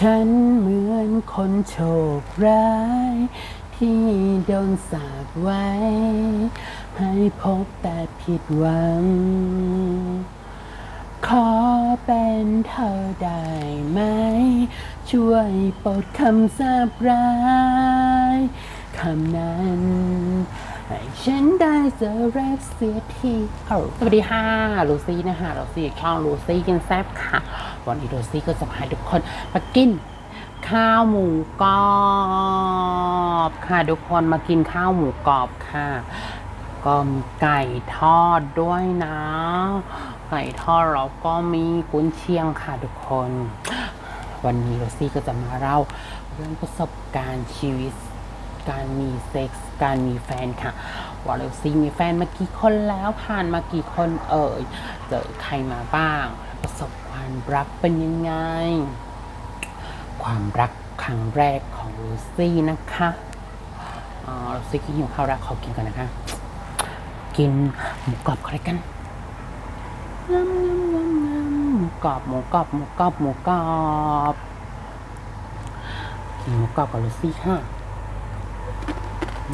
ฉันเหมือนคนโชคร้าย ที่โดนสาปไว้ ให้พบแต่ผิดหวัง ขอเป็นเธอได้ไหม ช่วยปลดคำสาปร้ายคำนั้น ให้ฉันได้เจอรักเสียทีเอาสวัสดีค่ะลูซี่นะคะลูซี่ช่องลูซี่กินแซ่บค่ะ วันนี้ลูซี่ก็จะพาทุกคนมากิน ข้าวหมูกรอบค่ะทุกคนมากินข้าวหมูกรอบค่ะ ก็มีไก่ทอดด้วยนะ ไก่ทอดแล้วก็มีกุนเชียงค่ะทุกคน วันนี้โรซี่ก็จะมาเล่าเรื่องประสบการณ์ชีวิตการมีเซ็กส์ การมีแฟนค่ะว่าโรซี่มีแฟนมากี่คนแล้วผ่านมากี่คนเอ่ยเจอใครมาบ้าง ประสบความรักเป็นยังไง ความรักครั้งแรกของลูซี่นะคะอ่าลูซี่กินหิวข้าวรักขอกินก่อนนะคะ กินหมูกรอบก็แล้วกันงำงำงำงำหมูกรอบหมูกรอบหมูกรอบหมูกรอบกินหมูกรอบกับลูซี่ค่ะ อ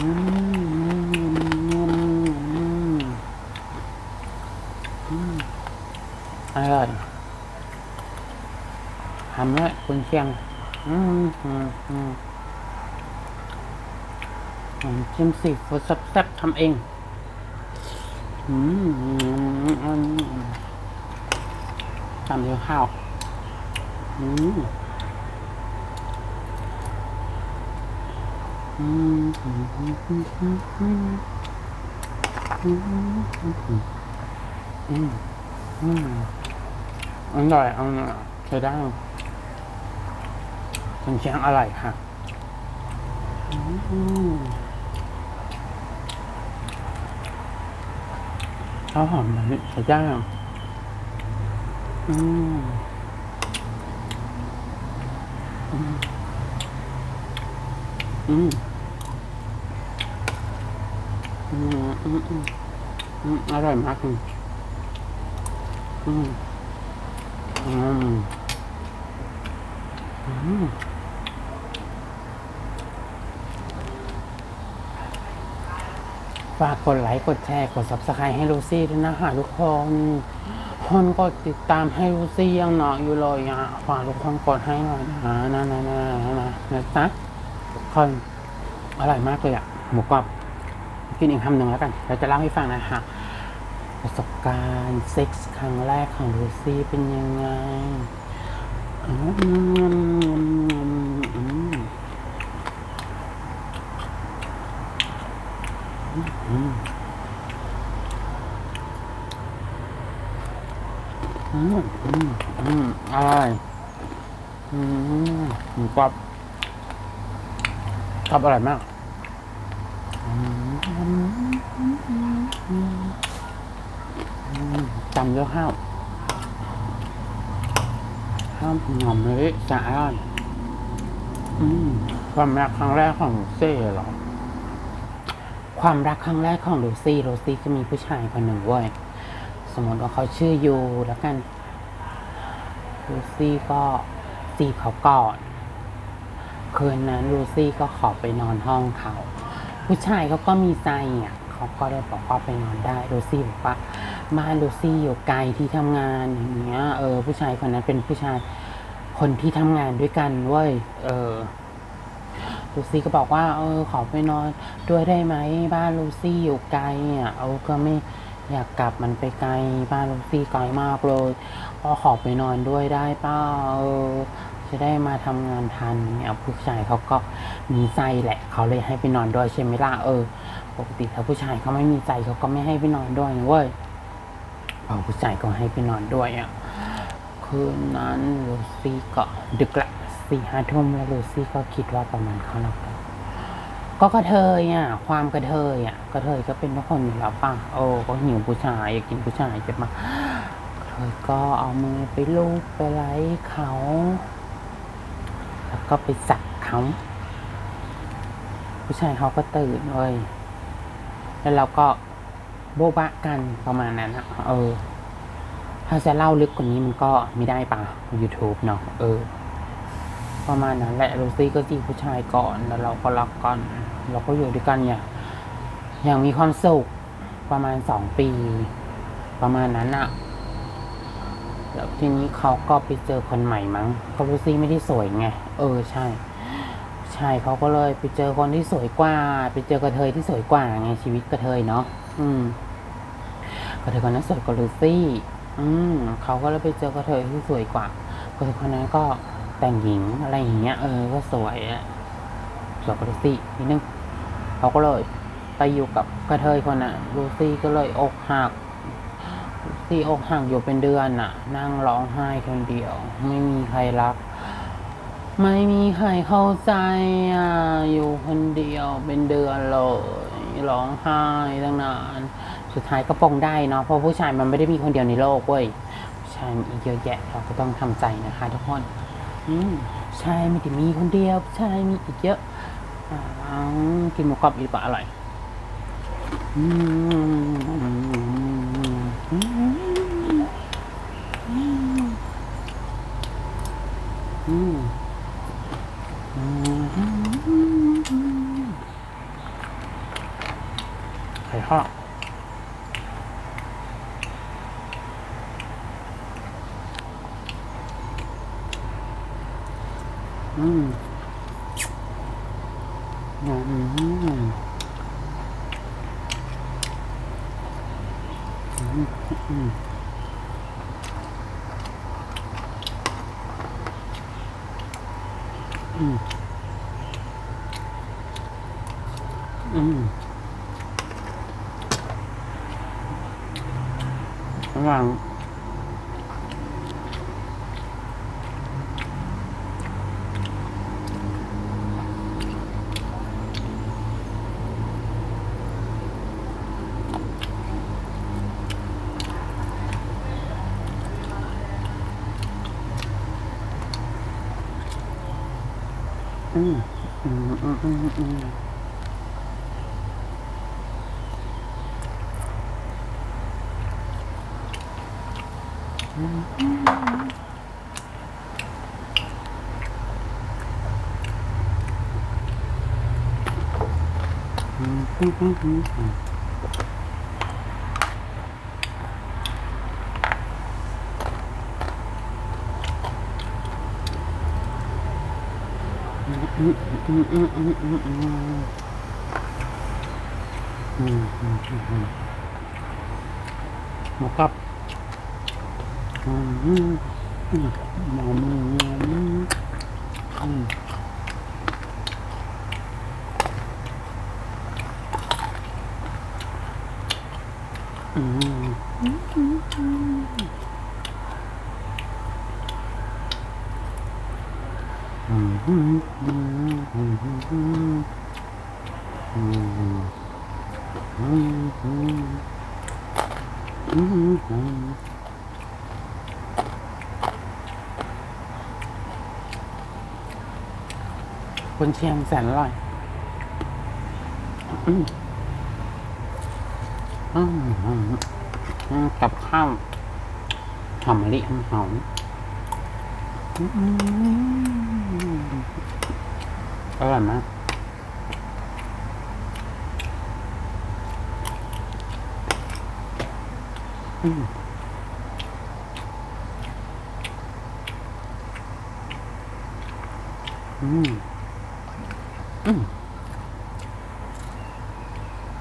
ร่อยทำแล้วคุณเชียงจิ้มสีฟูดแซ่บๆทำเองทำเดียวข้าว อืม อร่อยเอาใช้ได้เคุนเชียงอร่อยค่ะข้าวหอมแบบนี้ใช้ได้อืมอืม อืมอืมอืมอร่อยมากอืมอืมอืมอืมฝากกดไลค์กดแชร์กด subscribe ให้ลูซี่ด้วยนะคะทุกคนคนกดติดตามให้ลูซี่ยังเนาะอยู่เลยอะฝากทุกคนกดให้หน่อยนะนะนะนะนะนะนะจ๊ะคนอร่อยมากเลยอะหมูกรอบ กินอีกคำหนึ่งแล้วกัน เราจะเล่าให้ฟังนะคะประสบการณ์เซ็กส์ครั้งแรกของลูซี่เป็นยังไงอืมอืมอืมอืมอืมอืมอืมอร่อยอืมหมูกรอบกรอบอร่อยมากอืมอืม จำด้วยข้าวข้าวหอมมะลิสะอาดความรักครั้งแรกของเซ่เหรอ ความรักครั้งแรกของลูซี่ลูซี่ก็มีผู้ชายคนหนึ่งเว้ยสมมติว่าเขาชื่อยูแล้วกันลูซี่ก็จีบเขาก่อนคืนนั้นลูซี่ก็ขอไปนอนห้องเขา ผู้ชายเขาก็มีใจอะ เขาก็ได้บอกว่าไปนอนได้ลูซี่บอกว่า บ้านลูซี่อยู่ไกลที่ทำงานอย่างเงี้ยเออ ผู้ชายคนนั้นเป็นผู้ชายคนที่ทำงานด้วยกันเว้ยเออลูซี่ก็บอกว่า เออ ขอไปนอนด้วยได้ไหมบ้านลูซี่อยู่ไกลอะเออก็ไม่อยากกลับมันไปไกลบ้านลูซี่ไกลมากเลยก็ขอไปนอนด้วยได้ปล่าเออจะได้มาทำงานทันเนี่ยผู้ชายเขาก็มีใจแหละ เขาเลยให้ไปนอนด้วยใช่ไหมล่ะเออ ปกติถ้าผู้ชายเขาไม่มีใจเขาก็ไม่ให้ไปนอนด้วยเว้ย พอผู้ชายก็ให้ไปนอนด้วยอะคืนนั้นลูซี่ก็ดึกละสี่ห้าทุ่มแล้วลูซี่ก็คิดว่าประมาณเขาหลับแล้วก็กระเทยอะ ความกระเทยอะกระเทยก็เป็นทุกคนอยู่แล้วป่ะโอ้ก็หิวผู้ชายอยากกินผู้ชายใช่ปะกระเทยก็เอามือไปลูบไปไล่เขา แล้วก็ไปสักเขาผู้ชายเขาก็ตื่นเลยแล้วเราก็ โบ๊ะบะกันประมาณนั้นอะเออ ถ้าจะเล่าลึกกว่านี้มันก็ไม่ได้ป่ะ YouTube เนาะเออ ประมาณนั้นแหละลูซี่ก็จีบผู้ชายก่อนแล้วเราก็รักกัน เราก็อยู่ด้วยกันอย่างอย่างมีความสุขประมาณสองปี ประมาณนั้นอะแล้วทีนี้เขาก็ไปเจอคนใหม่มั้งก็ลูซี่ไม่ได้สวยไง เออใช่ ใช่เขาก็เลยไปเจอคนที่สวยกว่า ไปเจอกระเทยที่สวยกว่าไงชีวิตกระเทยเนาะอืม กระเทยคนนั้นสวยกว่าลูซี่ อืมเขาก็เลยไปเจอกระเทยที่สวยกว่ากระเทยคนนั้นก็แต่งหญิงอะไรอย่างเงี้ย เออ ก็สวยอะสวยกว่าลูซี่นิดนึงเขาก็เลยไปอยู่กับกระเทยคนน่ะ ลูซี่ก็เลยอกหักลูซี่อกหักอยู่เป็นเดือนน่ะ นั่งร้องไห้คนเดียว ไม่มีใครรัก ไม่มีใครเข้าใจอะ อยู่คนเดียวเป็นเดือนเลย ร้องไห้ตั้งนาน สุดท้ายก็ปลงได้เนาะเพราะผู้ชายมันไม่ได้มีคนเดียวในโลกเว้ยผู้ชายมีอีกเยอะแยะเราก็ต้องทำใจนะคะ ทุกคน อืมชายไม่ได้มีคนเดียวผู้ชายมีอีกเยอะอากินหมูกรอบอีกกว่าอร่อยอืมอืมอืมอืมไข่ทอด Mm. Mm. Mm. Mm. Mm. Mm. Wow. Mm, mm, mm, mm, mm. Mm-hmm. Mm-hmm. Mm-hmm. หมูกรอบอืมอืมอืมอืมอืม คนเชียงแสนอร่อยกับข้าวหอมมะลิหอม อร่อยมากอืมอืมอืม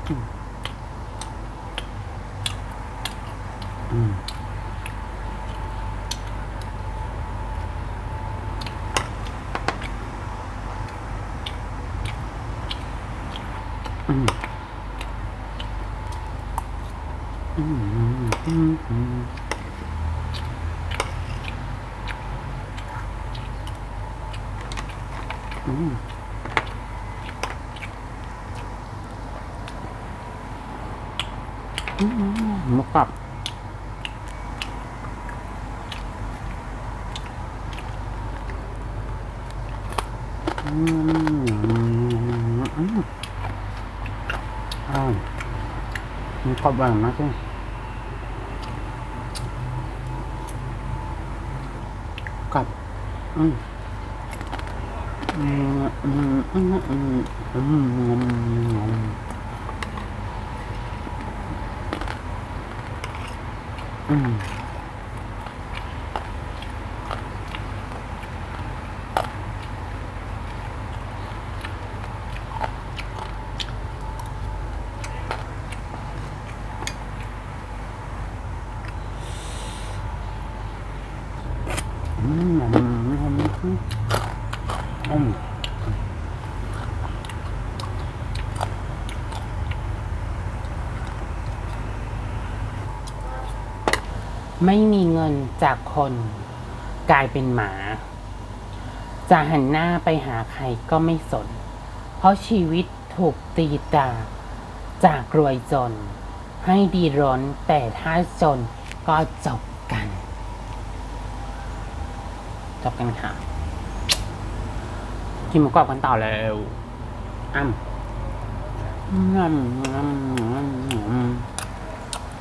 อืมอืมอืมอืมอืมอืมอืมอื มหมูกรอบอืมอืมอ้ามูกรอบอร่อยมากเลยกรอบอืมอืมอืมอืมอืมอืม 嗯。 ไม่มีเงินจากคนกลายเป็นหมา จะหันหน้าไปหาใครก็ไม่สน เพราะชีวิตถูกตีตา จากรวยจน ให้ดีร้อนแต่ถ้าจนก็จบกัน จบกันค่ะกินหมูกรอบกันต่อแล้วอ้ำอืมอืมอืมอืมอืม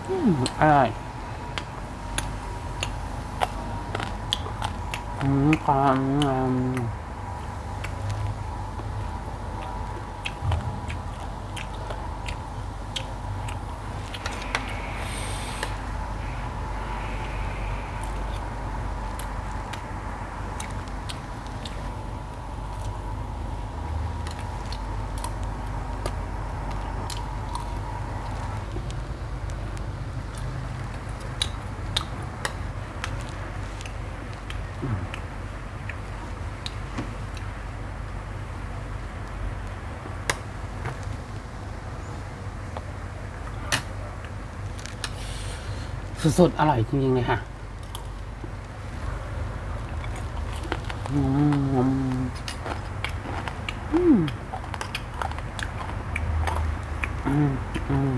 อืมอร่อย อืม ความ สดๆ อร่อยจริงๆเลยค่ะอืมอืมอืมอืม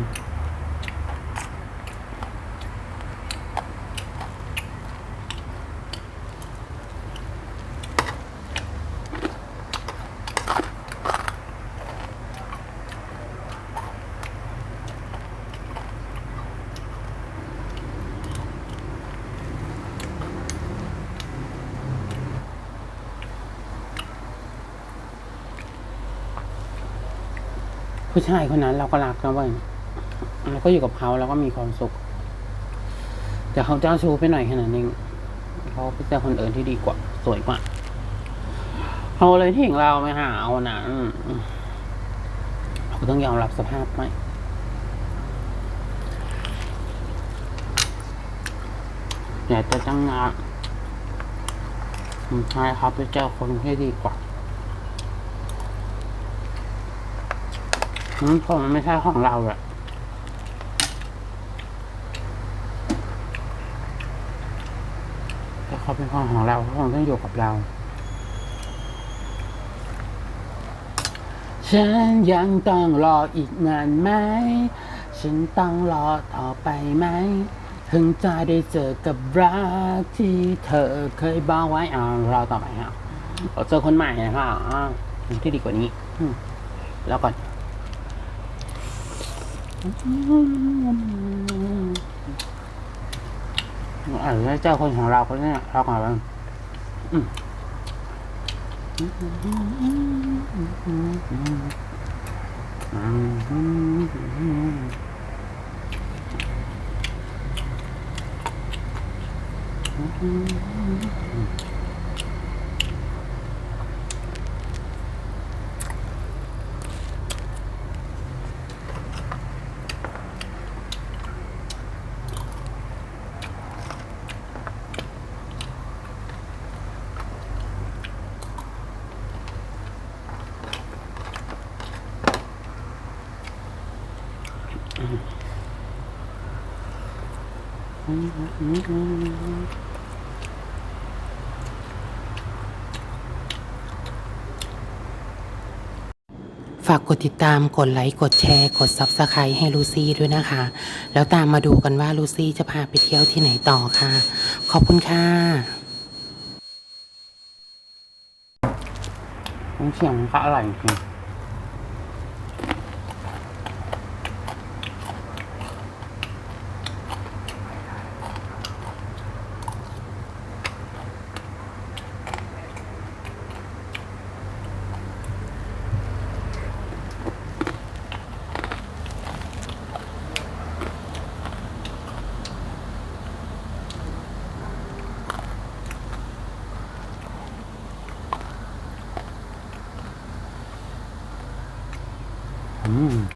ผู้ชายคนนั้นเราก็รักนะเว้ยเราก็อยู่กับเขาแล้วก็มีความสุข แต่เขาเจ้าชู้ไปหน่อยแค่นั้นเองเขาไปเจอคนอื่นที่ดีกว่า สวยกว่าเขาเลยทิ้งเราไม่หาเอานะเราต้องยอมรับสภาพไหมอยากจะตั้งงานใช่ครับไปเจอคนที่ดีกว่า อืมเพราะมันไม่ใช่ของเราอะถ้าเขาเป็นของของเราเขาคงต้องอยู่กับเรา ฉันยังต้องรออีกนานไหม ฉันต้องรอต่อไปไหม ถึงจะได้เจอกับรักที่เธอเคยบอกไว้อ่ารอต่อไปครับเราเจอคนใหม่นะครับอ่าที่ดีกว่านี้อืมแล้วก่อน อาจจะเจ้าคนของเราคนนี้เราก่อนบ้างอืม ฝากกดติดตาม กดไลค์ กดแชร์ กด Subscribe ให้ลูซี่ด้วยนะคะ แล้วตามมาดูกันว่าลูซี่จะพาไปเที่ยวที่ไหนต่อค่ะ ขอบคุณค่ะเสียงเขาอร่อยจริง อืม